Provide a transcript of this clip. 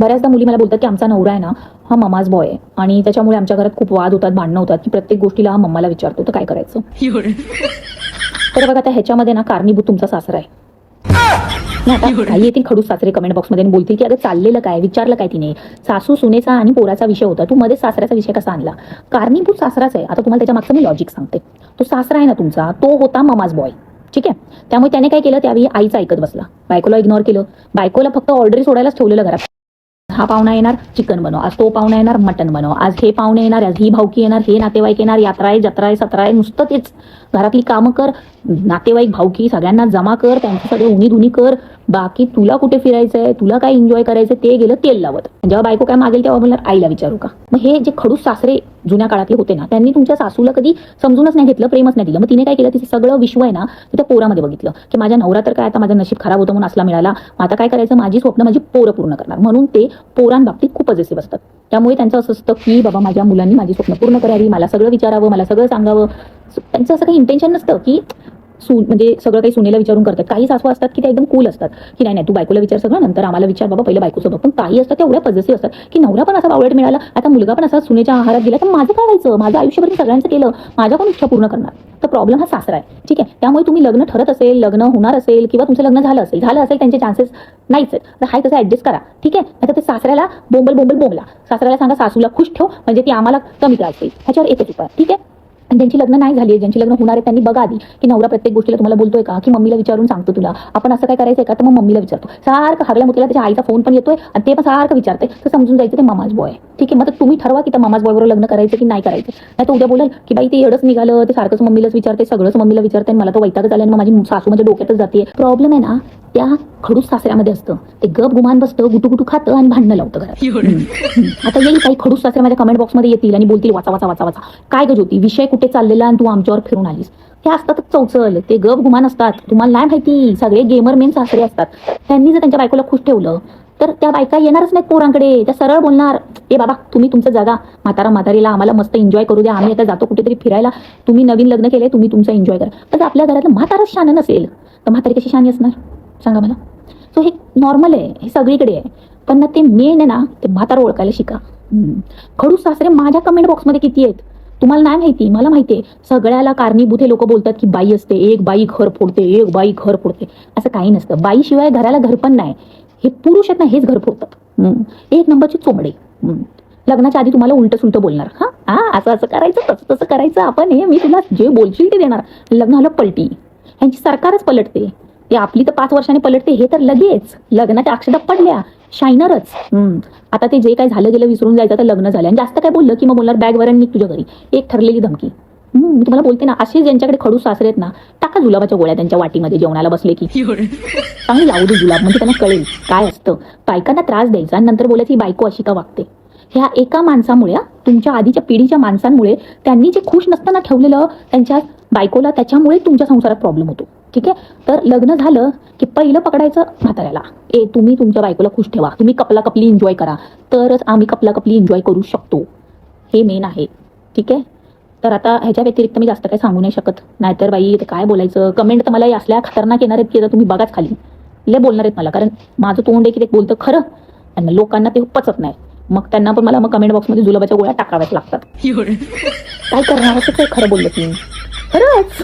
बऱ्याचदा मुली मला बोलतात की आमचा नवरा आहे ना हा ममाज बॉय आहे. आणि त्याच्यामुळे आमच्या घरात खूप वाद होतात भांडणं होतात की प्रत्येक गोष्टीला हा मम्माला विचारतो तर काय करायचं? तर बघा आता ह्याच्यामध्ये ना कारणीभूत तुमचा सासरा आहे. काही येतील खडूस सासरे कमेंट बॉक्समध्ये आणि बोलतील की अगं चाललेलं काय विचारलं काय तिने? सासू सुनेचा आणि पोराचा विषय होता तू मध्ये सासऱ्याचा विषय कसा आणला? कारणीभूत सासराच आहे. आता तुम्हाला त्याच्या मागचं मी लॉजिक सांगते. तो सासरा आहे ना तुमचा तो होता ममाज बॉय ठीक आहे? त्यामुळे त्याने काय केलं? त्यावेळी आईचं ऐकत बसला. बायकोला इग्नोर केलं. बायकोला फक्त ऑर्डरी सोडायलाच ठेवलेलं घरात. हा पाहुणा येणार चिकन बनव. आज तो पाहुणा येणार मटन बनव. आज हे पाहुणे येणार आज ही भावकी येणार हे नातेवाईक येणार यात्रा आहे जत्रा आहे सत्रा आहे नुसतं तेच. घरातली कामं कर नातेवाईक भावकी सगळ्यांना जमा कर त्यांचं उनी दुनी कर. बाकी तुला कुठे फिरायचंय तुला काय एन्जॉय करायचं ते गेलं तेल लावत. जेव्हा बायको काय मागेल तेव्हा बोलणार आईला विचारू का? मग हे जे खडूस सासरे जुन्या काळातले होते ना त्यांनी तुमच्या सासूला कधी समजूनच नाही घेतलं प्रेमच नाही दिलं. मग तिने काय केलं तिचं सगळं विश्व आहे ना ते त्या पोरामध्ये बघितलं की माझ्या नवरा तर काय आता माझं नशीब खराब होतं म्हणून असला मिळाला. मग आता काय करायचं? माझी स्वप्न माझी पोरं पूर्ण करणार. म्हणून ते पोरांबाबतीत खूप पॉझिटिव्ह असतात. त्यामुळे त्यांचं असं असतं की बाबा माझ्या मुलांनी माझी स्वप्न पूर्ण करावी मला सगळं विचारावं मला सगळं सांगावं. त्यांचं असं काही इंटेन्शन नसतं की सू म्हणजे सगळं काही सुनेला विचारून करतात. काही सासू असतात की त्या एकदम कूल असतात. की नाही नाही तू बायकोला विचार सगळं नंतर आम्हाला विचार बाबा पहिलं बायकोचं बघ पण काही असतात त्या एवढ्या पद्धती असतात. की नवरा पण असा बावळट मिळाला आता मुलगा पण असा सुनेच्या आहारात गेला तर माझं काय व्हायचं? माझं आयुष्यभर मी सगळ्यांचं केलं. माझ्या पण इच्छा पूर्ण करणार? तर प्रॉब्लेम हा सासरा आहे. ठीक आहे? त्यामुळे तुम्ही लग्न ठरत असेल लग्न होणार असेल किंवा तुमचं लग्न झालं असेल झालं असेल त्यांचे चान्सेस नाहीच आहेत. तर हाय तसं ऍडजस्ट करा. ठीक आहे? आता ते सासऱ्याला बोंबल बोंबल बोंबला. सासऱ्याला सांगा सासूला खुश ठेव. म्हणजे ती आम्हाला कमी त्रास देईल. ह्याच्यावर एकच उपाय. ठीक आहे? ज्यांची लग्न नाही झाली ज्यांची लग्न होणार आहे त्यांनी बघा आधी की नवरा प्रत्येक गोष्टीला तुम्हाला बोलतोय का? की मम्मीला विचारून सांगतो तुला. आपण असं काय करायचंय का? तर मग मम्मीला विचारतो. सारखं हगल्या मुतीला त्याच्या आईचा फोन पण येतोय आणि ते पण सारखं विचारते तर समजून जायचं ते मामाज बॉय ठीक आहे? मग तुम्ही ठरवा की त्या मामाज बॉय बरोबर लग्न करायचं की नाही करायचं. नाही तर उद्या बोलाल की बाई ते एवढंच निघालं ते सारखंच मम्मीलाच विचारते सगळंच मम्मीला विचारते मला तो वैतागच आला आणि माझी सासू माझ्या डोक्यातच जाते प्रॉब्लेम आहे ना त्या खडूस सासऱ्यामध्ये असतं. ते गप गुमान बसतं गुटू गुटू खातं आणि भांडणं लावतं घरात. आता येईल काही खडूस सासरे माझ्या कमेंट बॉक्समध्ये येतील आणि बोलतील वाचा वाचा वाचा वाचा. काय ग ज्योती विषय कुठे चाललेला आणि तू आमच्यावर फिरून आलीस? हे असतात चौचल. ते गप गुमान असतात. तुम्हाला नाही माहिती. सगळे गेमर मेन सासरे असतात. त्यांनी जर त्यांच्या बायकोला खुश ठेवलं तर त्या बायका येणारच नाहीत पोरांकडे. त्या सरळ बोलणार ए बाबा तुम्ही तुमचं जगा. म्हातारा म्हातारीला आम्हाला मस्त एन्जॉय करू द्या. आम्ही आता जातो कुठेतरी फिरायला. तुम्ही नवीन लग्न केले तुम्ही तुमचं एन्जॉय करा. पण आपल्या घरातलं म्हातारच शान नसेल तर म्हातारी कशी शानी असणार? सांगा मला. सो हे नॉर्मल आहे. हे सगळीकडे आहे. पण ना ते मेन आहे ना ते म्हातारा ओळखायला शिका. खडू खडूस सासरे माझ्या कमेंट बॉक्समध्ये किती आहेत? तुम्हाला नाही माहिती मला माहिती आहे. सगळ्याला कारणीभूत हे लोक बोलतात की बाई असते एक बाई घर फोडते एक बाई घर फोडते. असं काही नसतं. बाईशिवाय घराला घर पण नाही. हे पुरुष आहेत ना हेच घर फोडतात. हम्म. एक नंबरचे चोमडे. लग्नाच्या आधी तुम्हाला उलट सुलट बोलणार. हा? हा असं असं करायचं तसं तसं करायचं आपण हे. मी तुला जे बोलशील ते देणार. लग्न झालं पलटी. यांची सरकारच पलटते. ते आपली तर पाच वर्षांनी पलटते हे तर लगेच. लग्नाच्या अक्षदा पडल्या शायनरच. आता ते जे काय झालं गेलं विसरून जायचं तर लग्न झालं आणि जास्त काय बोललं की मग बोलणार बॅग वरण निघ तुझ्या घरी. एक ठरलेली धमकी. मी तुम्हाला बोलते ना असे ज्यांच्याकडे खडूस सासरे आहेत ना टाका जुलाबाच्या गोळ्या त्यांच्या वाटीमध्ये जेवणाला बसले की. चांगली लावू दे जुलाब म्हणजे त्यांना कळेल काय असतं. बायकांना त्रास द्यायचा आणि नंतर बोलायची ही बायको अशी का वागते? ह्या एका माणसामुळे तुमच्या आधीच्या पिढीच्या माणसांमुळे त्यांनी जे खुश नसताना ठेवलेलं त्यांच्या बायकोला त्याच्यामुळे तुमच्या संसारात प्रॉब्लेम होतो. ठीक आहे? तर लग्न झालं की पहिलं पकडायचं म्हाताऱ्याला. ए तुम्ही तुमच्या बायकोला खुश ठेवा. तुम्ही कपला कपली एन्जॉय करा. तरच आम्ही कपला कपली एन्जॉय करू शकतो. हे मेन आहे. ठीक आहे? तर आता ह्याच्या व्यतिरिक्त मी जास्त काही सांगू नाही शकत. नाहीतर बाई काय बोलायचं? कमेंट तर मला या असल्या खतरनाक येणार आहेत की तुम्ही बघाच खाली. लय बोलणार आहेत मला. कारण माझं तोंड आहे की ते बोलतं खरं. आणि लोकांना ते पचत नाही. मग त्यांना पण मला मग कमेंट बॉक्समध्ये जुलाबाच्या गोळ्या टाकाव्याच लागतात. काय करणार? असं काय खरं बोललं तुम्ही? खरंच.